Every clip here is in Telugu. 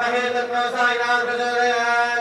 दिगम्बराय विद्महे तन्नो साईनाथ प्रचोदयात्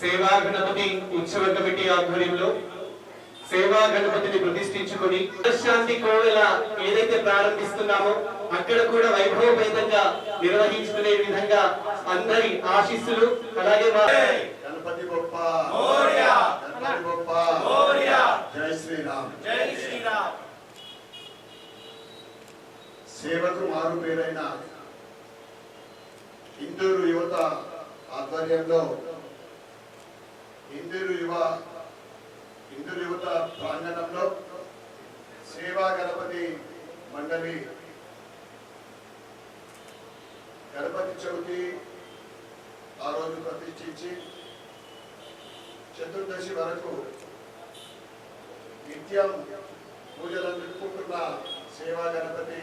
సేవా గణపతి ఉత్సవ కమిటీ ఆధ్వర్యంలో సేవా గణపతిని ప్రతిష్ఠించుకొని శాంతి కోవెల ఏదైతే ప్రారంభిస్తున్నామో అక్కడ కూడా వైభవపేతంగా నిర్వహించుకునే విధంగా అందరి ఆశీస్సులు అలాగే మా గణపతి గొప్ప గణపతి గొప్ప జై శ్రీరామ్. జై శ్రీరామ్. సేవకు మారు పేరైన ఇందూరు యువత ఆధ్వర్యంలో ఇందిరు యువ ఇందిరు యువత ప్రాంగణంలో సేవా గణపతి మండలి గణపతి చవితి ఆ రోజు ప్రతిష్ఠించి చతుర్దశి వరకు నిత్యం పూజలు అందుకుంటున్న సేవా గణపతి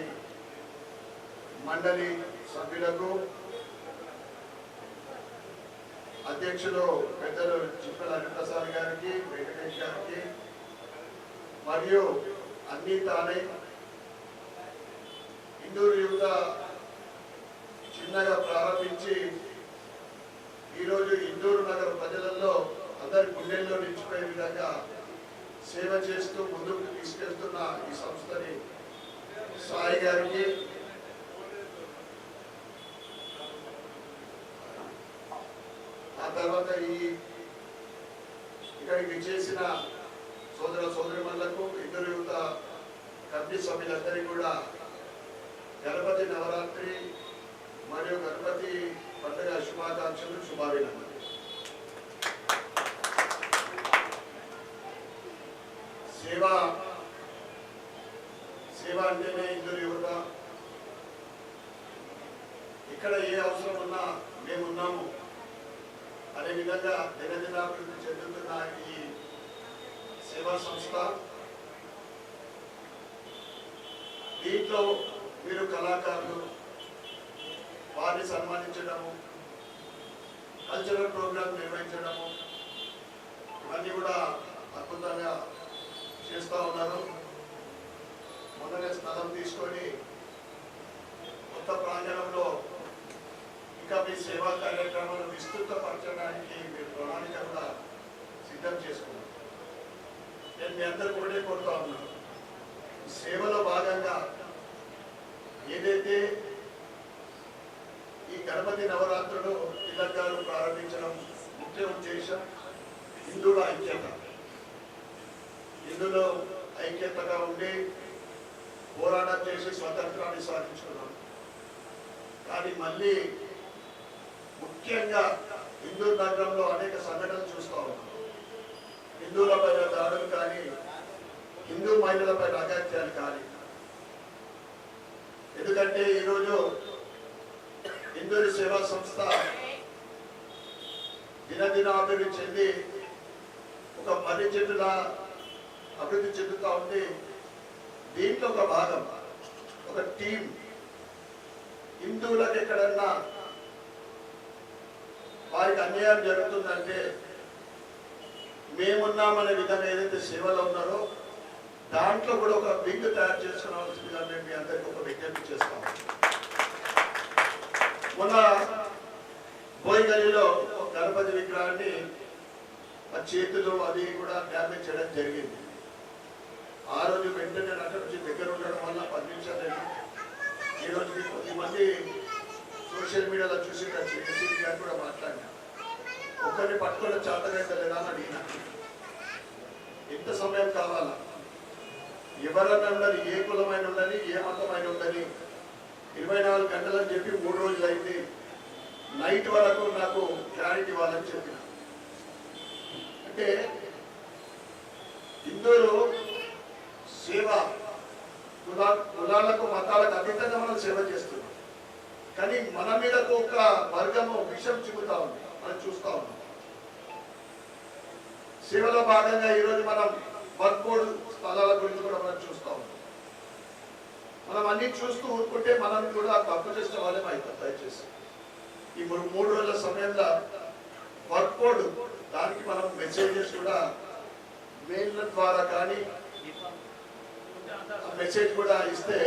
మండలి సభ్యులకు అధ్యక్షులు పెద్దలు చిప్పల హరిప్రసాద్ గారికి వెంకటేష్ గారికి మరియు అన్ని తానే ఇందూరు యువత చిన్నగా ప్రారంభించి ఈరోజు ఇందూరు నగర ప్రజలలో అందరి గుండెల్లో నిలిచిపోయే విధంగా సేవ చేస్తూ ముందుకు తీసుకెళ్తున్న ఈ సంస్థని సాయి గారికి తర్వాత ఈ ఇక్కడికి చేసిన సోదర సోదరిమణులకు ఇద్దరు యువత కమిటీ సభ్యులందరికీ కూడా గణపతి నవరాత్రి మరియు గణపతి పండుగ శుభాకాంక్షలు శుభాభినందనలు. సేవ సేవ అంటేనే ఇద్దరు యువత. ఇక్కడ ఏ అవసరం ఉన్నా మేమున్నాము. అదేవిధంగా దినదినాభివృద్ధి చెందుతున్న ఈ సేవా సంస్థ దీంట్లో మీరు కళాకారులు వారిని సన్మానించడము కల్చరల్ ప్రోగ్రామ్ నిర్వహించడము ఇవన్నీ కూడా అద్భుతంగా చేస్తూ ఉన్నారు. మొన్ననే స్థలం తీసుకొని కొత్త ప్రాంగణంలో ఇంకా మీ సేవా కార్యక్రమాలు విస్తృతపరచడానికి మీరు ప్రణాళిక కూడా సిద్ధం చేసుకున్నారు నేను మీ అందరు కూడా కోరుతా ఉన్నాను సేవలో భాగంగా ఏదైతే ఈ గణపతి నవరాత్రులు తిలక్ గారు ప్రారంభించడం ముఖ్య ఉద్దేశం హిందువుల ఐక్యత. ఇందులో ఐక్యతగా ఉండి పోరాటం చేసి స్వతంత్రాన్ని సాధించుకున్నాం. కానీ మళ్ళీ ముఖ్యంగా హిందూ నగరంలో అనేక సంఘటనలు చూస్తూ ఉన్నాం. హిందువులపైన దాడులు కానీ హిందూ మహిళలపైన అగత్యాలు కానీ. ఎందుకంటే ఈరోజు హిందూ సేవా సంస్థ దినదినాభివృద్ధి చెంది ఒక పని చెట్టులా అభివృద్ధి చెందుతూ ఉంది. దీంట్లో ఒక భాగం ఒక టీం హిందువులకు ఎక్కడన్నా వారికి అన్యాయం జరుగుతుందంటే మేమున్నామనే విధంగా ఏదైతే సేవలో ఉన్నారో దాంట్లో కూడా ఒక వింగ్ తయారు చేసుకోవాల్సిందిగా మేము మీ అందరికీ ఒక విజ్ఞప్తి చేస్తాం. మొన్న బోయిగలిలో ఒక గణపతి విగ్రహాన్ని ఆ చేతులు అది కూడా డ్యామేజ్ చేయడం జరిగింది. ఆ రోజు వెంటనే నేను అక్కడ నుంచి దగ్గర ఉండడం వల్ల పది నిమిషాలు ఈరోజు ఈ రోజుకి కొద్దిమంది సోషల్ మీడియాలో చూసి ఏసీపీ గారు కూడా మాట్లాడినా. ఒక్కరిని పట్టుకోవడం చేతనైతే లేదా అని అడిగినా. ఎంత సమయం కావాలా? ఎవరన్నా ఉండని ఏ కులమైన ఉండని ఏ మతమైన ఉండని ఇరవై నాలుగు గంటలని చెప్పి మూడు రోజులు అయింది. నైట్ వరకు నాకు క్లారిటీ ఇవ్వాలని చెప్పిన. అంటే హిందువులు సేవ కులా కులాలకు మతాలకు అతీతంగా మనం సేవ చేస్తున్నాం. కానీ మన మీద ఒక వర్గము విషం చెబుతా ఉంది. మనం చూస్తా ఉన్నాం. సేవలో భాగంగా ఈరోజు మనం వర్క్ బోర్డు స్థలాల గురించి కూడా మనం చూస్తా ఉన్నాం. మనం అన్ని చూస్తూ ఊరుకుంటే మనం కూడా తప్పు చేసిన వాళ్ళే అవుతాం దయచేసి. ఈ మూడు రోజుల సమయంలో వర్క్ బోర్డు దానికి మనం మెసేజెస్ కూడా మెయిల్ ద్వారా కానీ మెసేజ్ కూడా ఇస్తే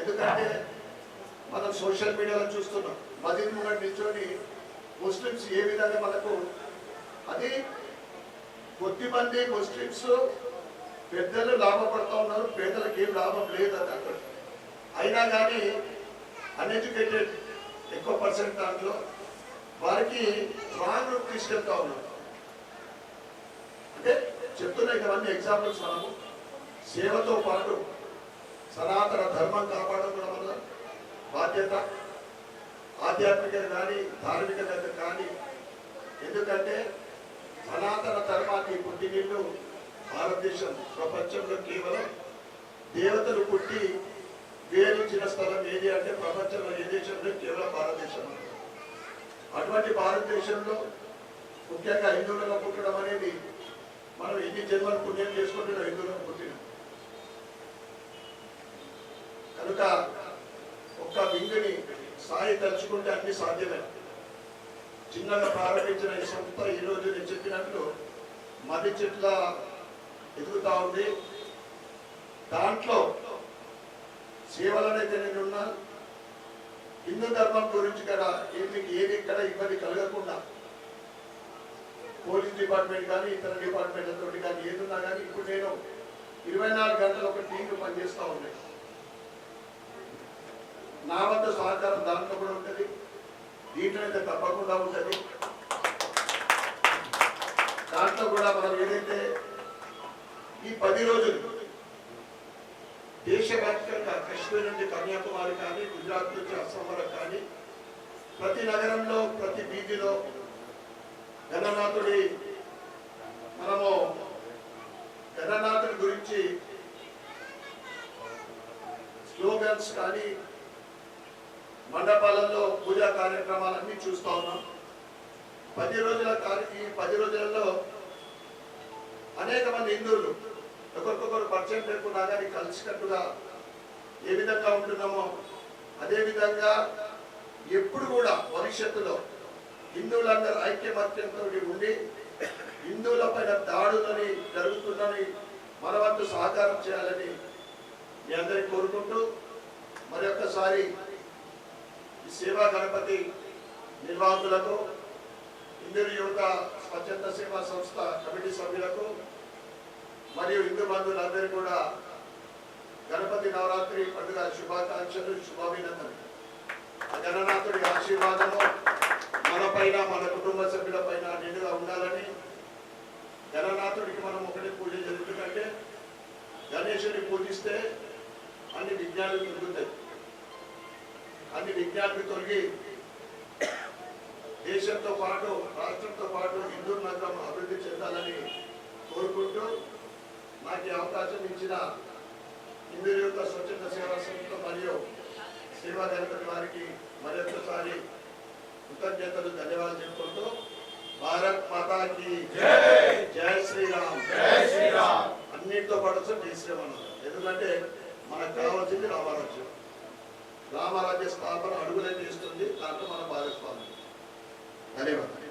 ఎందుకంటే మనం సోషల్ మీడియాలో చూస్తున్నాం. మదీన్ ముంగట్ నిల్చొని ముస్లిమ్స్ ఏ విధంగా మనకు అది కొద్దిమంది ముస్లిమ్స్ పెద్దలు లాభపడుతూ ఉన్నారు పేదలకు ఏం లాభం లేదు అక్కడ అయినా కానీ అన్ఎడ్యుకేటెడ్ ఎక్కువ పర్సెంట్ దాంట్లో వారికి రాంగ్ రూట్ తీసుకెళ్తా ఉన్నారు. అంటే చెప్తున్నాయి ఇవన్నీ ఎగ్జాంపుల్స్ మనము. సేవతో పాటు సనాతన ధర్మం కాపాడడం కూడా మన బాధ్యత ఆధ్యాత్మికత కానీ ధార్మికత కానీ. ఎందుకంటే సనాతన ధర్మాన్ని పుట్టినీళ్ళు భారతదేశం ప్రపంచంలో కేవలం దేవతలు పుట్టి వేరించిన స్థలం ఏది అంటే ప్రపంచంలో ఏ దేశంలో కేవలం భారతదేశం. అటువంటి భారతదేశంలో ముఖ్యంగా హిందువులుగా పుట్టడం అనేది మనం ఎన్ని జన్మలు పుణ్యం చేసుకుంటున్నాం హిందువులుగా పుట్టిన. కనుక ఒక్క సాయి తలుచుకుంటే అన్ని సాధ్యమే. చిన్నగా ప్రారంభించిన ఈ సంస్థ ఈరోజు రోజు నేను చెప్పినట్లు మది చెట్ల ఎదుగుతా ఉంది. దాంట్లో సేవలనైతే నేను ఉన్నా హిందూ ధర్మం గురించి కదా ఏమి ఏది ఇక్కడ ఇబ్బంది కలగకుండా పోలీస్ డిపార్ట్మెంట్ కానీ ఇతర డిపార్ట్మెంట్లతో కానీ ఏదున్నా కానీ ఇప్పుడు నేను ఇరవై నాలుగు గంటలు ఒక టీంలు పనిచేస్తూ ఉన్నాయి నా వద్ద సహకారం దాంట్లో కూడా ఉంటుంది. దీంట్లో అయితే తప్పకుండా ఉంటుంది. దాంట్లో కూడా మనం ఏదైతే ఈ పది రోజులు దేశవ్యాప్తంగా కశ్మీర్ నుండి కన్యాకుమారి కానీ గుజరాత్ నుంచి అస్సాం వరకు కానీ ప్రతి నగరంలో ప్రతి వీధిలో గణనాథుడి మనము గణనాథుడి గురించి స్లోగన్స్ కానీ మండపాలలో పూజా కార్యక్రమాలన్నీ చూస్తూ ఉన్నాం. పది రోజుల ఈ పది రోజులలో అనేక మంది హిందువులు ఒకరికొకరు పరిచయం లేకుండా కానీ కలిసినట్టుగా ఏ విధంగా ఉంటున్నామో అదేవిధంగా ఎప్పుడు కూడా భవిష్యత్తులో హిందువులందరూ ఐక్యమత్యంతో ఉండి హిందువుల పైన దాడులని జరుగుతుందని మన వంతు సహకారం చేయాలని మీ అందరికీ కోరుకుంటూ మరొకసారి ఈ సేవా గణపతి నిర్వాహకులకు హిందూ యువత స్వచ్ఛంద సేవా సంస్థ కమిటీ సభ్యులకు మరియు హిందూ బంధువులందరూ కూడా గణపతి నవరాత్రి పండుగ శుభాకాంక్షలు శుభాభినందనలు. ఆ గణనాథుడి ఆశీర్వాదము మనపైన మన కుటుంబ సభ్యుల పైన నిండుగా ఉండాలని గణనాథుడికి మనం ఒకటి పూజ జరుగుతుందంటే గణేశుడిని పూజిస్తే అన్ని విజ్ఞానం దొరుకుతాయి అన్ని విజ్ఞానాలు తొలగి దేశంతో పాటు రాష్ట్రంతో పాటు హిందూ నగరం అభివృద్ధి చెందాలని కోరుకుంటూ నాకు అవకాశం ఇచ్చిన హిందూ యువత స్వచ్ఛంద సేవా సంస్థ మరియు సేవా గణపతి వారికి మరొకసారి కృతజ్ఞతలు ధన్యవాదాలు చెప్పుకుంటూ భారత్ మాతాకి జై! శ్రీరామ్! అన్నిటితో పాటు జై శ్రీరామ్ ఎందుకంటే మనకు కావాల్సింది రామరాజ్యం రామరాజ్య స్థాపన అడుగులే చేస్తుంది దాంట్లో మన భాగస్వామ్యం ధన్యవాదాలు.